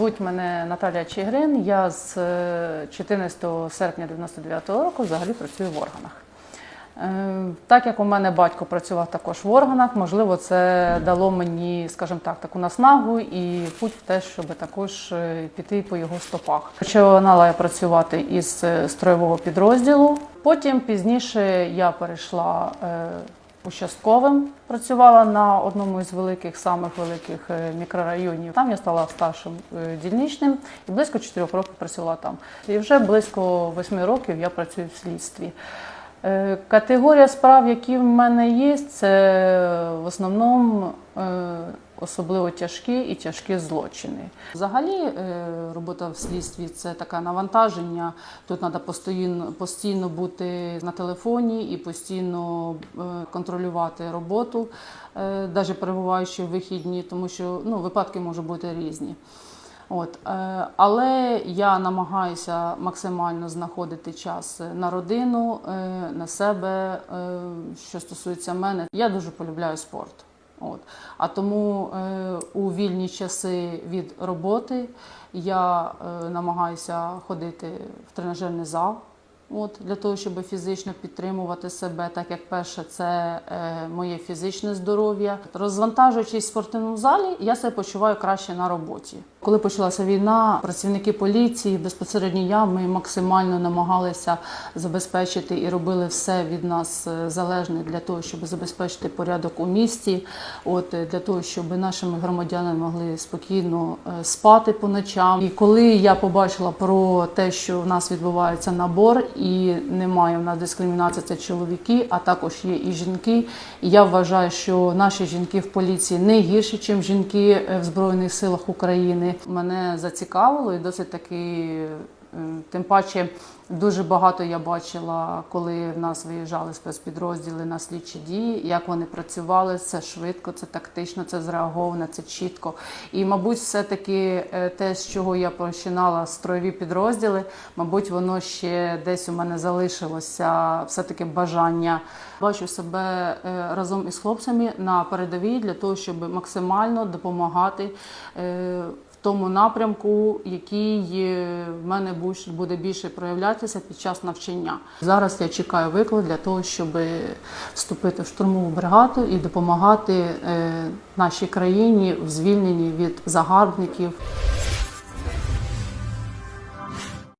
Звуть мене Наталія Чигрин. Я з е, 14 серпня 99 року взагалі працюю в органах. Е, Так як у мене батько працював також в органах, можливо, це дало мені, скажімо так, таку наснагу і путь в те, щоб також е, піти по його стопах. Починала я працювати із е, строєвого підрозділу. Потім пізніше я перейшла е, участковим, працювала на одному із великих, самих великих е, мікрорайонів. Там я стала старшим е, дільничним і близько 4 років працювала там. І вже близько 8 років я працюю в слідстві. Е, Категорія справ, які в мене є, це в основному особливо тяжкі і тяжкі злочини. Взагалі, е, робота в слідстві це таке навантаження. Тут треба постійно, постійно бути на телефоні і постійно е, контролювати роботу, навіть перебуваючи в вихідні, тому що ну, випадки можуть бути різні. От, е, але я намагаюся максимально знаходити час на родину, е, на себе. Е, що стосується мене, я дуже полюбляю спорт. От. А тому е, у вільні часи від роботи я е, намагаюся ходити в тренажерний зал. От, для того, щоб фізично підтримувати себе, так як перше, це е, моє фізичне здоров'я. Розвантажуючись в спортивному залі, я себе почуваю краще на роботі. Коли почалася війна, працівники поліції, безпосередньо я, ми максимально намагалися забезпечити і робили все від нас е, залежне для того, щоб забезпечити порядок у місті. От е, для того, щоб нашими громадянами могли спокійно е, спати по ночам. І коли я побачила про те, що в нас відбувається набор і немає в нас дискримінації, це чоловіки, а також є і жінки. І я вважаю, що наші жінки в поліції не гірші, ніж жінки е, в Збройних силах України. Мене зацікавило і досить таки. Е, Тим паче дуже багато я бачила, коли в нас виїжджали спецпідрозділи на слідчі дії, як вони працювали. Це швидко, це тактично, це зреаговано, це чітко. І, мабуть, все-таки е, те, з чого я починала строєві підрозділи, мабуть, воно ще десь у мене залишилося все-таки бажання. Бачу себе е, разом із хлопцями на передовій для того, щоб максимально допомагати. Тому напрямку, який в мене буде більше проявлятися під час навчання. Зараз я чекаю виклик для того, щоб вступити в штурмову бригаду і допомагати е, нашій країні в звільненні від загарбників.